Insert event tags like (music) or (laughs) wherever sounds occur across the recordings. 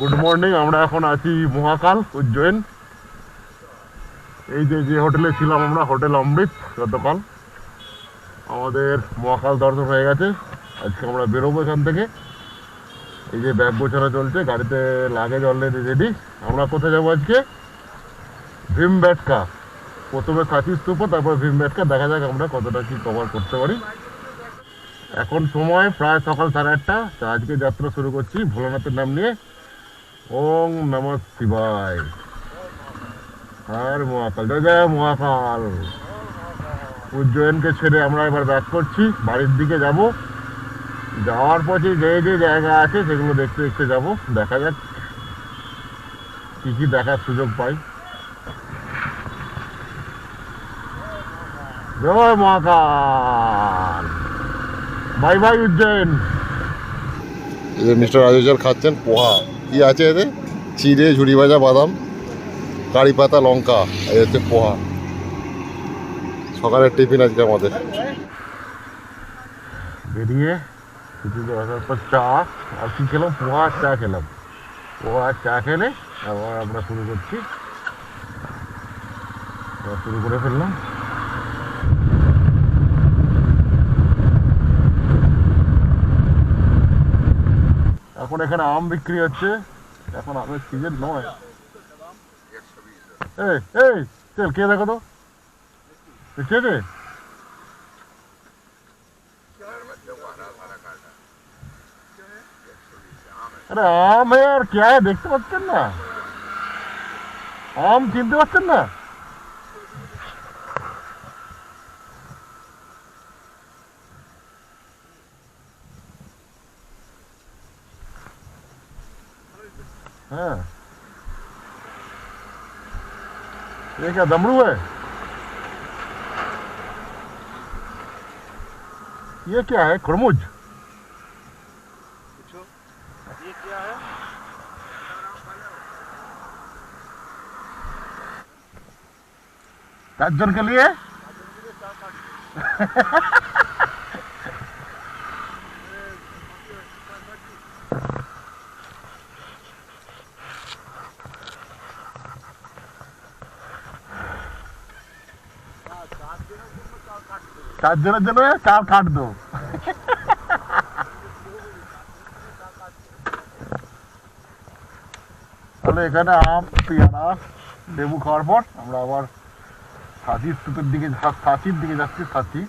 Good morning আমরা এখন আছি মহাকাল, উজ্জয়ন। এই যে যে হোটেলে ছিলাম আমরা, হোটেল অমৃত গতকাল। আমাদের মহাকাল দর্শন হয়ে গেছে। আজকে আমরা বেরোবো এখান থেকে। এই যে ব্যাগ গোছানো চলছে, গাড়িতে লাগেজ অলরেডি রেডি আমরা কোথায় যাব আজকে? ভীম ব্যাটকা প্রথমে কাঁচি স্তূপ, তারপর ভীম ব্যাটকা দেখা যাক আমরা কতটা কি কভার করতে পারি। এখন সময় প্রায় সকাল সাড়ে আটটা। তো আজকে যাত্রা শুরু করছি ভোলানাথের নাম নিয়ে। ওং নম শিবায়। আর মহাকাল। জয় মহাকাল। উজ্জয়নকে ছেড়ে আমরা এবার ব্যাক করছি। বাড়ির দিকে যাব। যাওয়ার পথে যে যে জায়গা আছে সেগুলো দেখতে দেখতে যাব। দেখা যাক কি কি দেখার সুযোগ পাই। জয় Mahakal. Bye bye Ujjain. Mister Rajeshwar খাচ্ছেন, পোহা। কি আছে এতে? চিড়ে, ঝুড়ি ভাজা, বাদাম, কারি পাতা, লঙ্কা, এই হচ্ছে পোহা। সকালের টিফিন আজকে আমাদের। বেরিয়ে আসার পর চা, আর কি খেলাম? পোহা আর চা খেলাম। পোহা চা খেলে আবার আমরা শুরু করছি। শুরু করে ফেললাম। এখন এখানে আম বিক্রি হচ্ছে এখন আমের সিজন নয় এই এই চল কে দেখো তো এ কে রে আরে আম है यार क्या है দেখতে পাচ্ছেন না আম চিনতে পারছেন না हाँ। ये क्या दमड़ू है? ये क्या है खुरमुज ये क्या है? सात जन के लिए? (laughs) চারজনের জন্য চার কাট দো তাহলে এখানে আম, পেয়ারা, লেবু খাওয়ার পর আমরা আবার সাথী স্তূপের দিকে সাথীর দিকে যাচ্ছি সাথী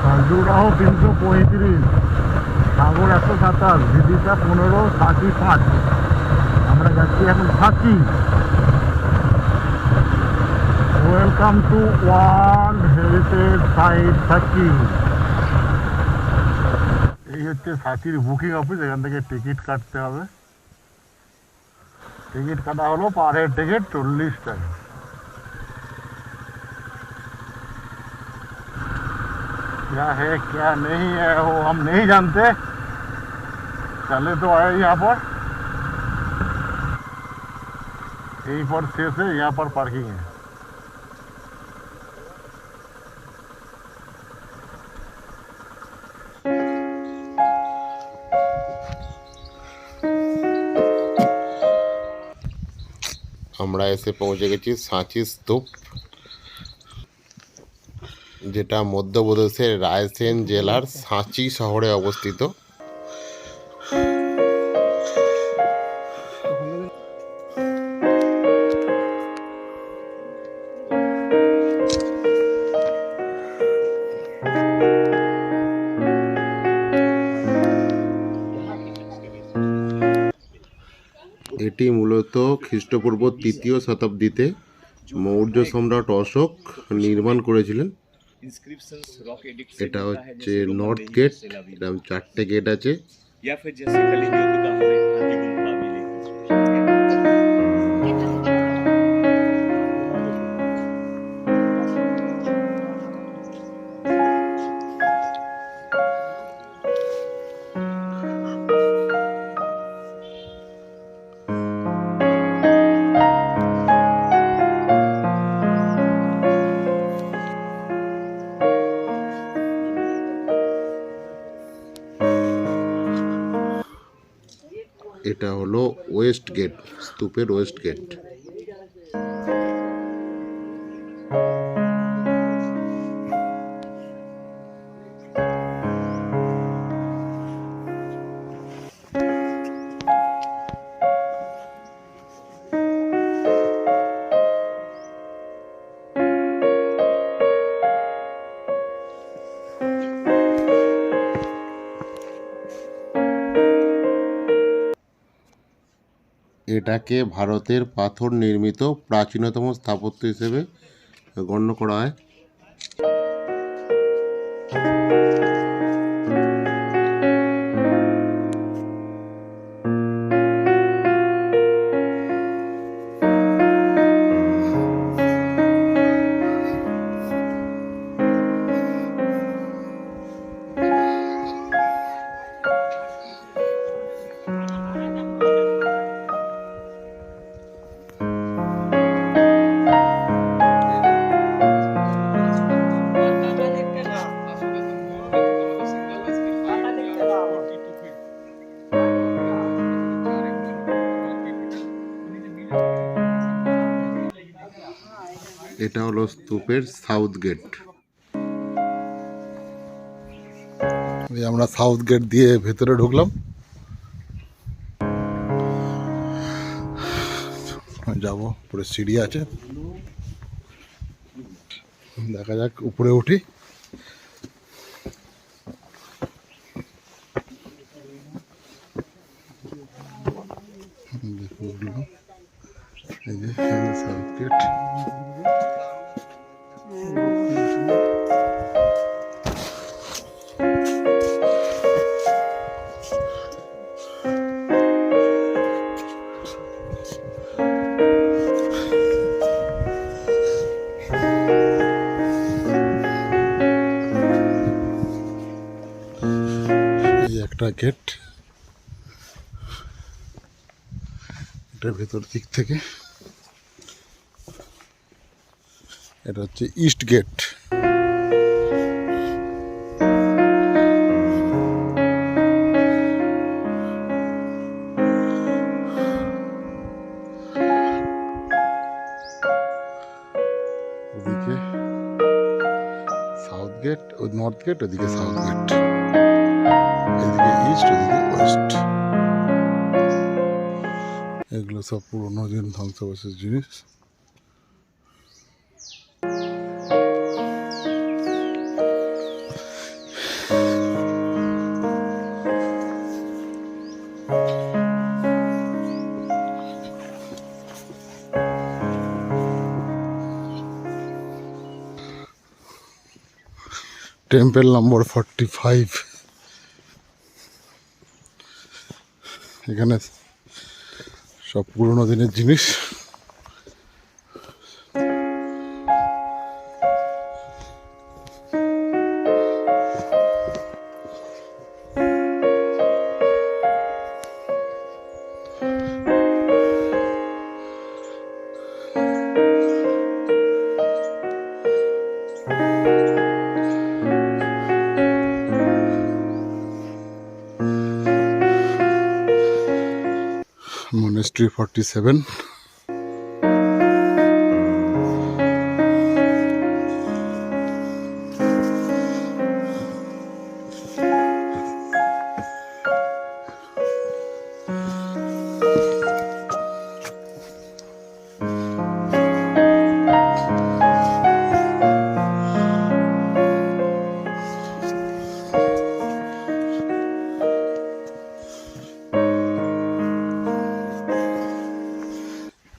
খাজুরাহ তিনশো পঁয়ত্রিশ। সাগর একশো সাতাশ ভিদিকা পনেরো সাথী পাঁচ আমরা যাচ্ছি এখন সাথী welcome to world heritage site সাথী এই হচ্ছে সাথীর বুকিং অফিস এখান থেকে টিকিট কাটতে হবে টিকিট কাটা হলো পার হেড টিকিট চল্লিশ টাকা क्या है क्या नहीं है वो हम नहीं जानते चले तो आए यहाँ पर यहीं पर शेष है यहाँ पर पार्किंग है আমরা এসে পৌঁছে গেছি সাঁচি স্তূপ যেটা মধ্যপ্রদেশের রায়সেন জেলার সাঁচি শহরে অবস্থিত এটি মূলত খ্রিস্টপূর্ব তৃতীয় শতাব্দীতে মৌর্য সম্রাট অশোক নির্মাণ করেছিলেন। এটা হচ্ছে নর্থ গেট এরকম চারটে গেট আছে। এটা হলো ওয়েস্ট গেট স্তূপের ওয়েস্ট গেট এটাকে ভারতের পাথর নির্মিত প্রাচীনতম স্থাপত্য হিসেবে গণ্য করা হয়। হলো স্তূপের সাউথ গেট আমরা সাউথ গেট দিয়ে ভেতরে ঢুকলাম। যাব পুরো সিঁড়ি আছে। দেখা যাক, উপরে উঠি। একটা গেট এটা ভেতর দিক থেকে। এটা হচ্ছে ইস্ট গেট ওদিকে সাউথ গেট ও নর্থ গেট ওদিকে সাউথ গেট এদিকে ইস্ট ওদিকে ওয়েস্ট এগুলো সব পুরোনো দিন ধ্বংসাবশেষ জিনিস। টেম্পল নম্বর ফর্টি ফাইভ এখানে সব পুরোনো দিনের জিনিস। মনেস্ট্রি ফর্টি সেভেন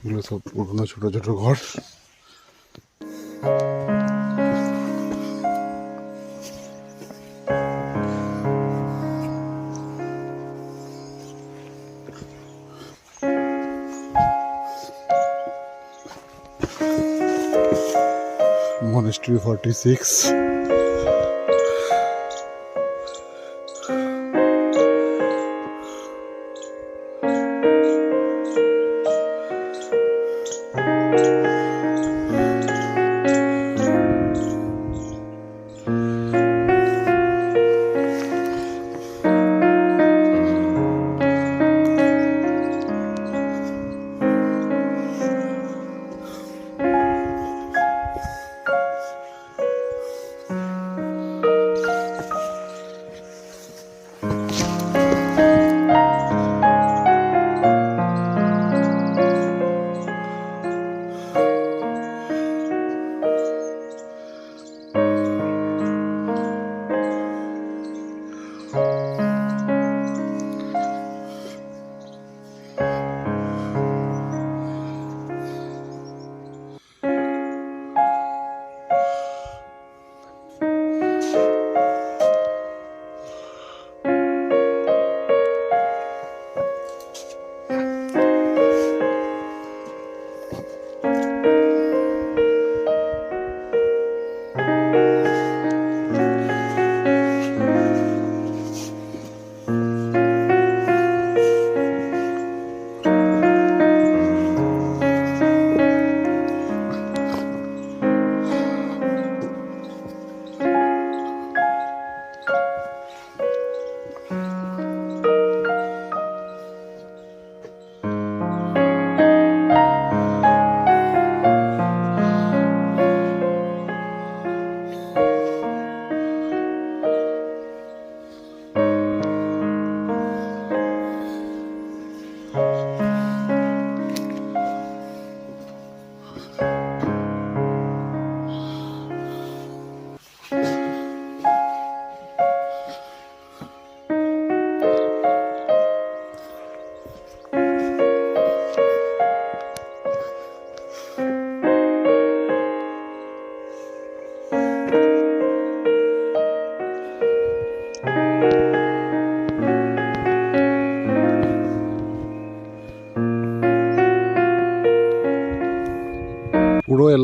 এগুলো সব পুরোনো ছোট ছোট ঘর। Monastery 46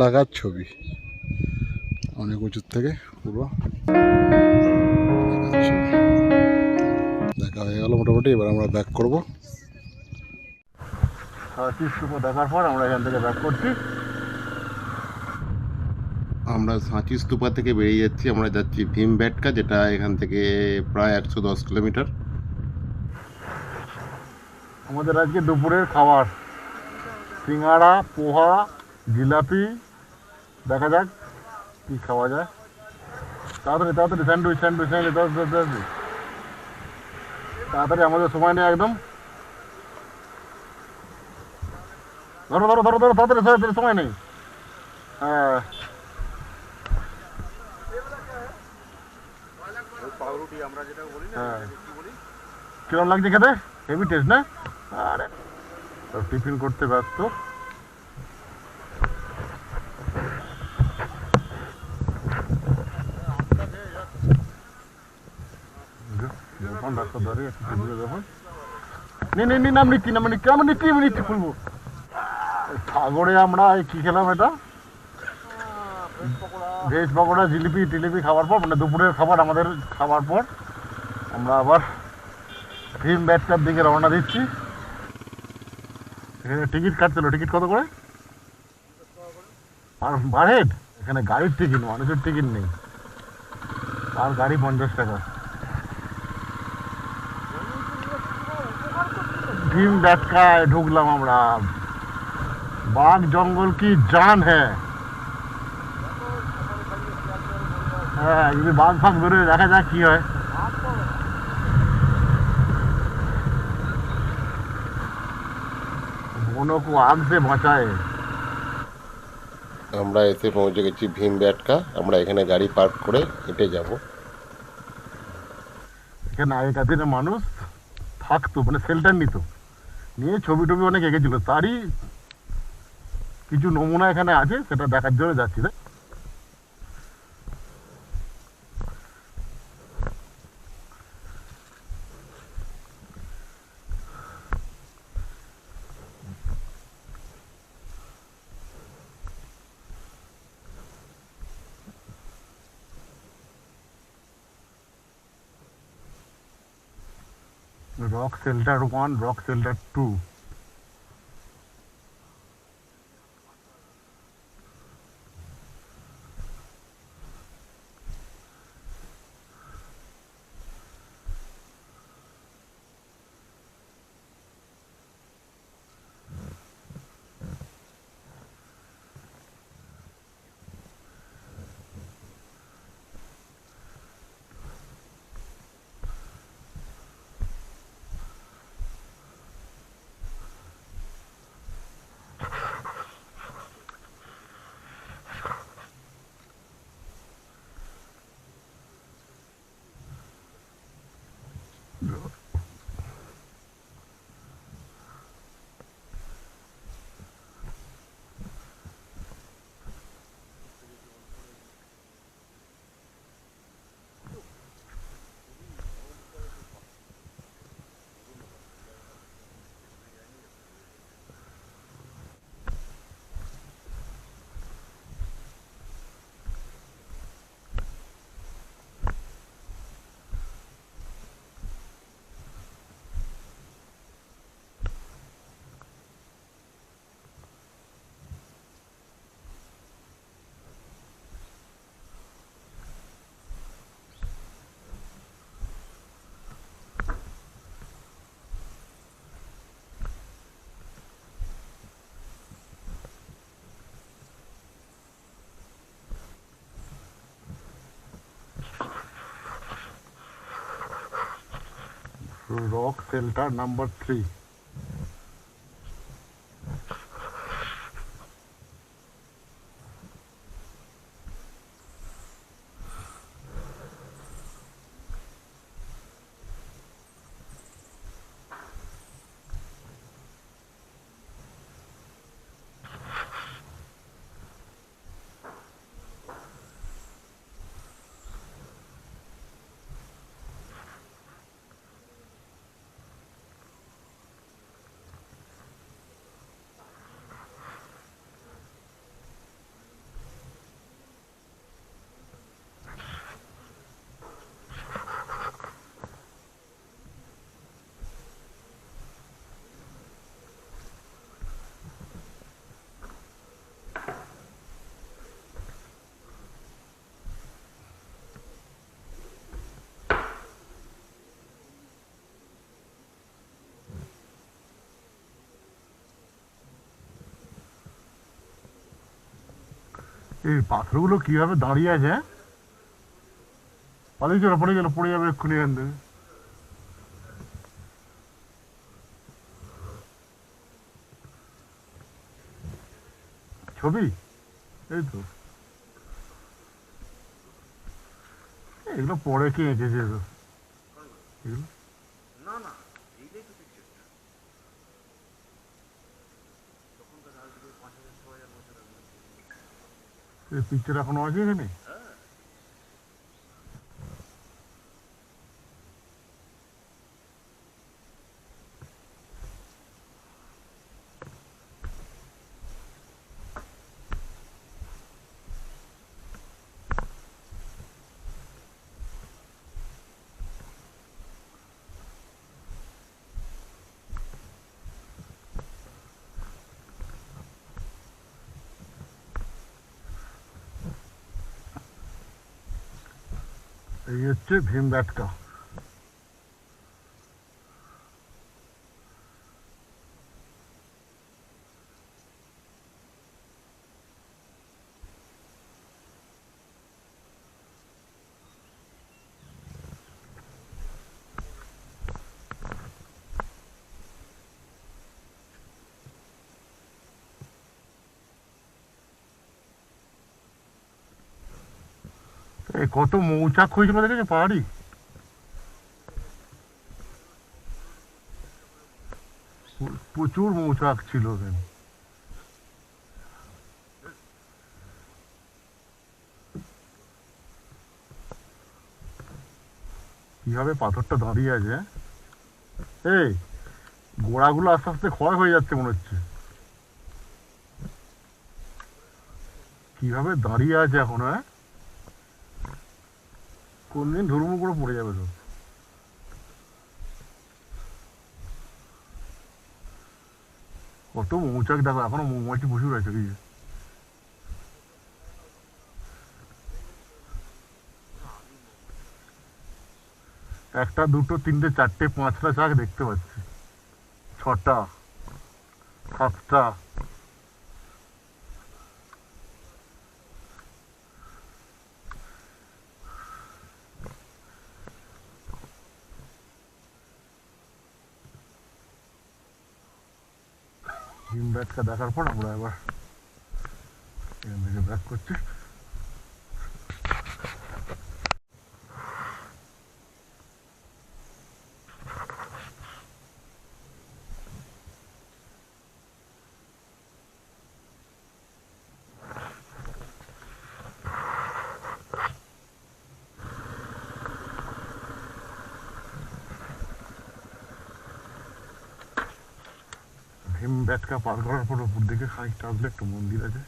এলাকার ছবি। অনেক উঁচুর থেকে পুরো দেখা হয়ে গেল মোটামুটি এবার আমরা ব্যাক করব। সাঁচি স্তূপ দেখার পর আমরা এখান থেকে ব্যাক করছি। আমরা সাঁচি স্তূপা থেকে বেরিয়ে যাচ্ছি আমরা যাচ্ছি ভীম ব্যাটকা যেটা এখান থেকে প্রায় একশো দশ কিলোমিটার। আমাদের আজকে দুপুরের খাবার। সিঙ্গাড়া পোহা জিলাপি দেখা যাক, কি খাওয়া যায়। তাড়াতাড়ি তাড়াতাড়ি, স্যান্ডউইচ স্যান্ডউইচ স্যান্ডউইচ তাড়াতাড়ি তাড়াতাড়ি তাড়াতাড়ি আমাদের সময় নেই একদম। ধরো ধরো ধরো ধরো, তাড়াতাড়ি সময় নেই। হ্যাঁ। হ্যাঁ। কিরম লাগছে খেতে? হেভি টেস্ট না? আরে, টিফিন করতে ব্যস্ত যখন রাস্তা ধরে একটু টেবিলে যখন নে নে নে নাম নিচ্ছি নাম নিচ্ছি সাগরে আমরা কি খেলাম এটা? ভেজ পকোড়া, জিলিপি, টিলিপি খাওয়ার পর মানে দুপুরের খাবার, আমাদের খাওয়ার পর, আমরা আবার ভীম ব্যাটটার দিকে রওনা দিচ্ছি। এখানে টিকিট কাটছিল টিকিট কত করে? এখানে গাড়ির টিকিট, মানুষের টিকিট নেই। আর গাড়ি পঞ্চাশ টাকা। ভীম ব্যাটকায় ঢুকলাম আমরা বাঘ জঙ্গল কি জান হ্যাঁ হ্যাঁ যদি বাঘ ফাঘ বেরোয় দেখা যাক কি হয় বনো কো আগ সে বাঁচায় আমরা এসে পৌঁছে গেছি ভীম ব্যাটকা আমরা এখানে গাড়ি পার্ক করে হেঁটে যাব এখানে আগেকার দিনে মানুষ থাকতো মানে শেল্টার নিত নিয়ে ছবি টবি অনেক এঁকেছিল। তারই কিছু নমুনা এখানে আছে, সেটা দেখার জন্য যাচ্ছি তাই rock shelter 1 rock shelter 2 Lord. rock shelter number 3 এই পাথরগুলো কীভাবে দাঁড়িয়ে আছে হ্যাঁ? পালিয়ে চলো পালিয়ে চলো পড়ে যাবে এক্ষুনি এখান থেকে। ছবি? এই তো। এগুলো পরে কে এঁকেছে এগুলো এই পিকচার এখনও আছে এখানে এই হচ্ছে কত মৌচাক হয়েছিল দেখেছ পাহাড়ি। প্রচুর মৌচাক ছিল কীভাবে পাথরটা দাঁড়িয়ে আছে হ্যাঁ? এই, গোড়াগুলো আস্তে আস্তে ক্ষয় হয়ে যাচ্ছে মনে হচ্ছে। কীভাবে দাঁড়িয়ে আছে এখন হ্যাঁ? কোন দিন ধর্ম করে পড়ে যাবে তো কত মৌচাক দেখো এখনও মৌমাছি প্রচুর আছে কি একটা, দুটো, তিনটে, চারটে, পাঁচটা চাক দেখতে পাচ্ছি। ছটা, সাতটা। হিম ব্যাটটা দেখার পর আমরা এবার এখান থেকে ব্যাক করছি পার করার পর উপর দিকে খানিকটা আসলে একটা মন্দির আছে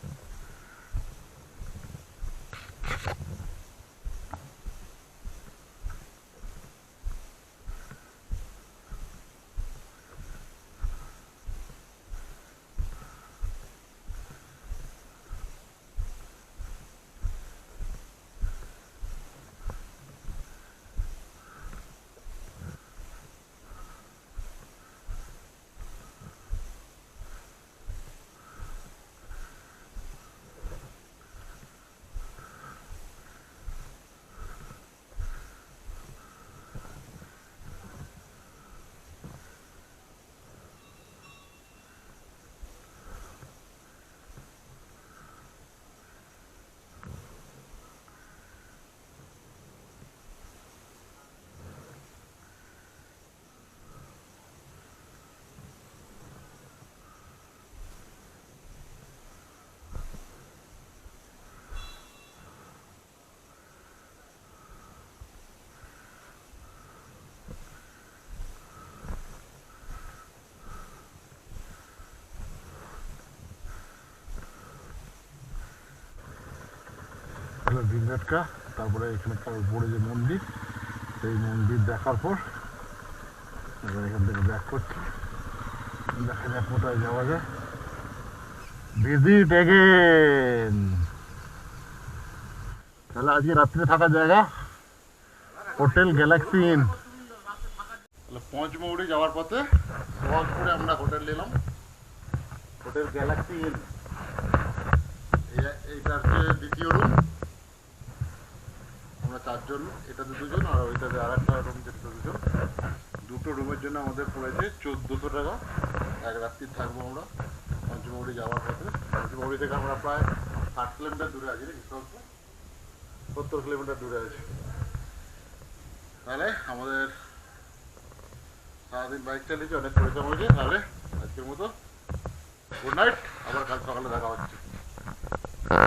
হলো ভীম তারপরে এখানে উপরে যে মন্দির, সেই মন্দির দেখার পর এবার এখান থেকে ব্যাক করছি। দেখা যাক কোথায় যাওয়া যায়। ভিজিট এগেন তাহলে আজকে রাত্রে থাকার জায়গা? হোটেল গ্যালাক্সি ইন তাহলে পঞ্চমৌড়ি যাওয়ার পথে সহজপুরে আমরা হোটেল নিলাম। হোটেল গ্যালাক্সি ইন এইটা হচ্ছে দ্বিতীয় রুম আমরা চারজন এটাতে দুজন আর ওইটাতে আর একটা রুম যেটা দুজন। দুটো রুমের জন্য আমাদের পড়েছে চোদ্দোশো টাকা। এক রাত্রি থাকব আমরা পঞ্চমৌড়ি যাওয়ার পথে। পঞ্চমৌড়ি থেকে আমরা প্রায় ষাট কিলোমিটার দূরে আছি? সত্তর কিলোমিটার দূরে আছি। তাহলে আমাদের সারাদিন বাইক চালিয়েছি অনেক পরিশ্রম হয়েছে। তাহলে আজকের মতো গুড নাইট আবার কাল সকালে দেখা হচ্ছে।